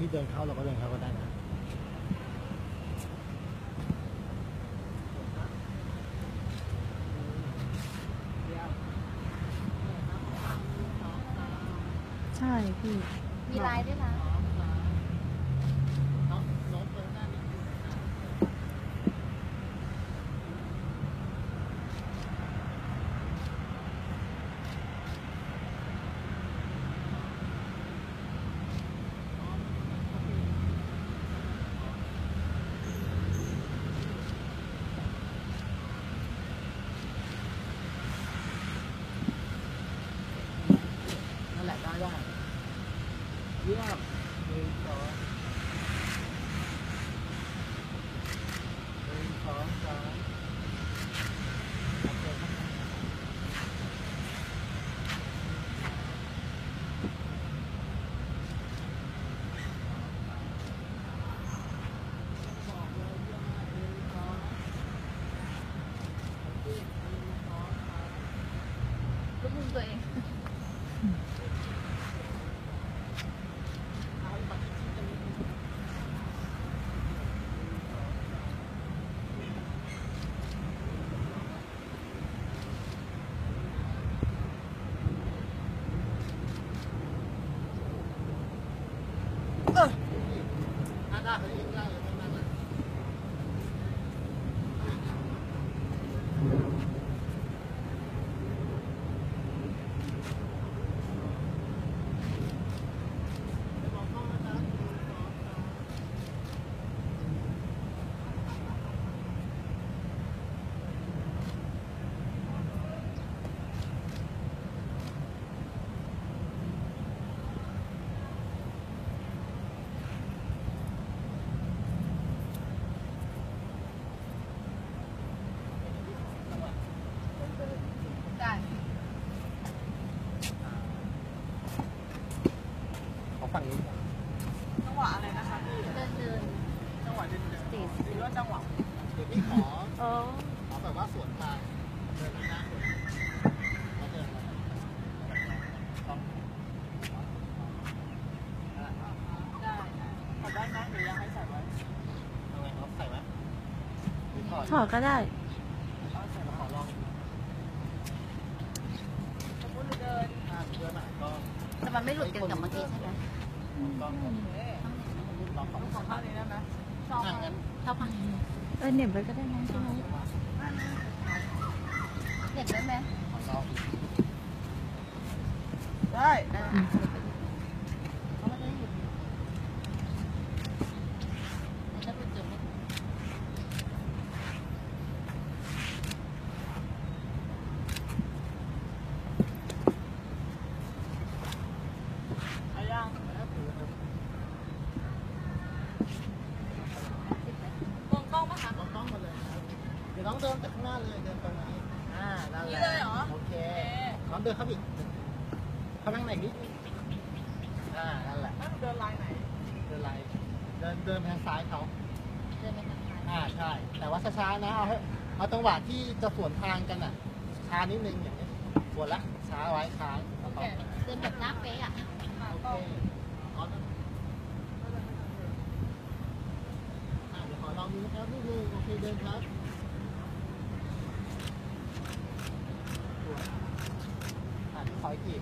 ที่เดินเข้าเราก็เดินเข้าก็ได้นะใช่พี่ มีลายด้วยนะ นั่นแหละได้ได้เยี่ยมหนึ่งสองหนึ่งสองสามโอเคครับ รูปมุมตัวเอง อะได้เลยได้เลยได้เลย ได้ ขอฝั่งนี้ก่อน จังหวะอะไรนะคะพี่ เดินเดิน จังหวะเดินสตรีทหรือว่าจังหวะเดี๋ยวพี่ขออ๋อขอแบบว่าสวนทางเดินหน้าสวนแล้วเดินมาต้องได้ขอได้ไหมหรือยังให้ใส่ไว้เอาไงครับใส่ไหมถอดก็ได้เอาขอลองสมมติเดินถ้าเพื่อนอะก็แต่มันไม่หลุดกันกับเมื่อกี้ใช่ไหมก็เอ๊ะลองขอลูกของข้างนี้ได้ไหมชอบถ้างั้นชอบฟังเออเหน็บไว้ก็ได้นะใช่ไหมเด็ดได้ไหม ลองได้ได้เขาไม่ได้หยุ ดี๋ยวน้องเดินจากข้างหน้าเลยเดินตรงนี้อ่านั่นแหนี่ละเลยเหรอโอเคโอเคน้องเดินเข้าไปอีกเข้าไปข้างในนิดนึงอ่านั่นแหละแล้วหนูเดินลายไหน เดินไล่เดินเดินไปทางซ้ายเขา เดินไปทางซ้ายอ่าใช่ แต่ว่าช้าๆนะเอาให้เอาจังหวะที่จะสวนทางกันอะช้านิดนึงอย่างนี้สวนละช้าไว้ค้างแล้วก็เดินแบบหน้าเป๊ะอะอะโอเคก็เอาละอะเดี๋ยวขอลองดูนะครับนี่คือโอเคเดินครับสวย อะขออีกที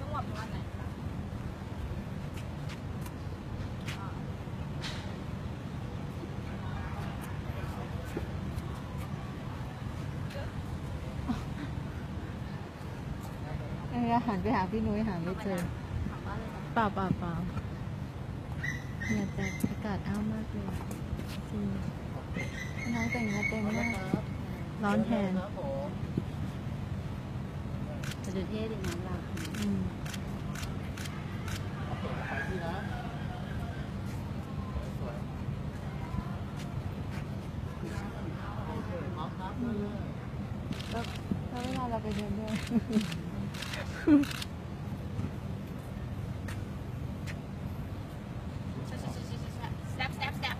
จังหวะประมาณไหนอะเออหันไปหาพี่นุ้ยหาไม่เจอถามว่าอะไรนะเปล่าเปล่าเปล่าเนี่ยแต่อากาศอ้าวมากเลยจริงน้องแต่งหน้าเต็มเอาละมากครับร้อนแทน ครับผม จะเท่ดีน้ำลายอืมโอเคขออีกทีนะสวยโอเราก็ก็เวล้วเวลาเราไปเดินด้วยแซ่บแซ่บแซ่บ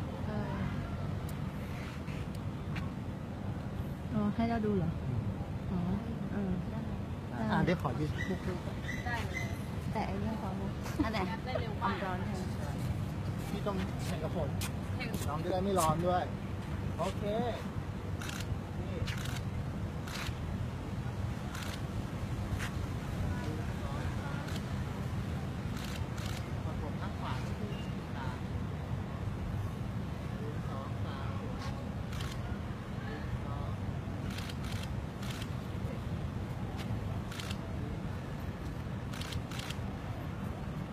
เออให้เราดูเหรอ อ๋อ เออ อ่าเดี๋ยวขอยืนคู่ๆได้เลยแต่แต่ไอ้เนี่ยเขานะอันไหนได้เร็วความามกร้อนแทนพี่ต้องแข่งกับผมน้องจะได้ไม่ร้อนด้วย โอเค นี่กดผมข้างขวาก็คือตาหนึ่งสองสามหนึ่งสอง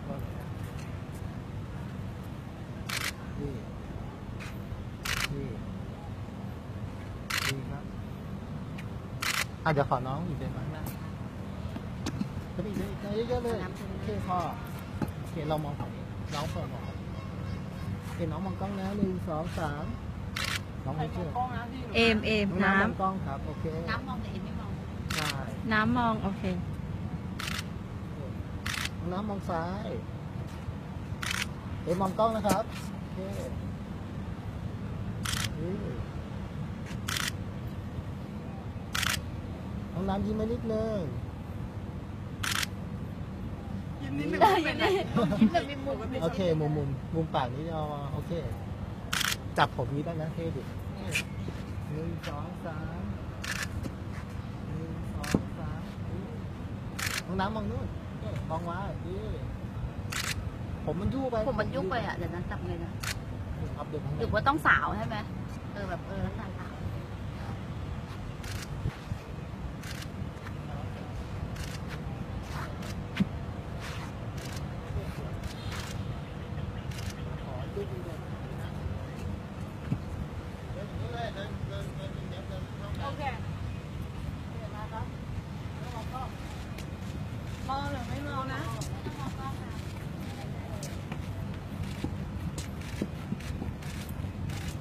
โอเคนี่ นี่นี่ครับ อะเดี๋ยวขอน้องอีกเดือนข้างหน้าจะมีอีกเยอะๆเลยโอเคพ่อโอเคเรามองฝั่งนี้น้องเปิดมองโอเคน้องมองกล้องนะหนึ่งสองสามน้องใครไม่มอเชื่งอกล้องนะพี่หนูเอมเอมน้องน้น้ำมองกล้องครับโอเคน้ำมองแต่เอ็มไม่มองใช่ำน้ำมอง โอเค น้องน้ำมองซ้ายเอ็มมองกล้องนะครับโอเค นี่น้องน้ำยิ้มมานิดนึงยิ้มนิดนึงเป็นไงยิ้มแบบมีมุมโอเคมุมมุมมุมปากนี้เอาโอเค จับผมนี้ได้นะเท่ดิหนึ่งสองสามหนึ่งสองสามมองน้ำมองนู่นโอเคมองไว้ดีผมมันยุ่ไปผมมันยุ่งไปอะเดี๋ยวนั้นจับเลยนะอัปเดตข้างหในรือว่าต้องสาวใช่ไหมเออแบบเออลักษณะสาว ขอดูดูเลยนะเดินอย่างนี้เลยเดินเดินเดินเดินเดินเข้าไป โอเค เดินมาครับแล้วมองกล้อง มองหรือไม่มองนะ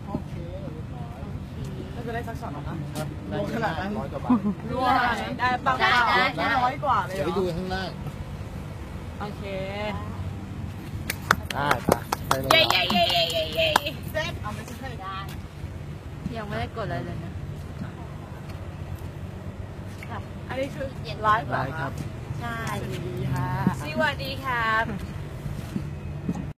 โอเคเรียบร้อย ไม่เป็นไรสักช็อตหรอคะครับได้ขนาดนั้นร้อยกว่าบาทรัวได้ปังได้ร้อยกว่าเลยเดี๋ยวไปดูข้างล่างโอเคได้ปะไปเลยเย้เย้เย้เย้เย้เย้เซ็ตเอาไม่ใช่ได้ยังไม่ได้กดอะไรเลยนะอันนี้คือไลฟ์เหรอได้ครับใช่สวัสดีค่ะสวัสดีครับ